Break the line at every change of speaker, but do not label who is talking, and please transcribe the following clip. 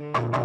Vasudeva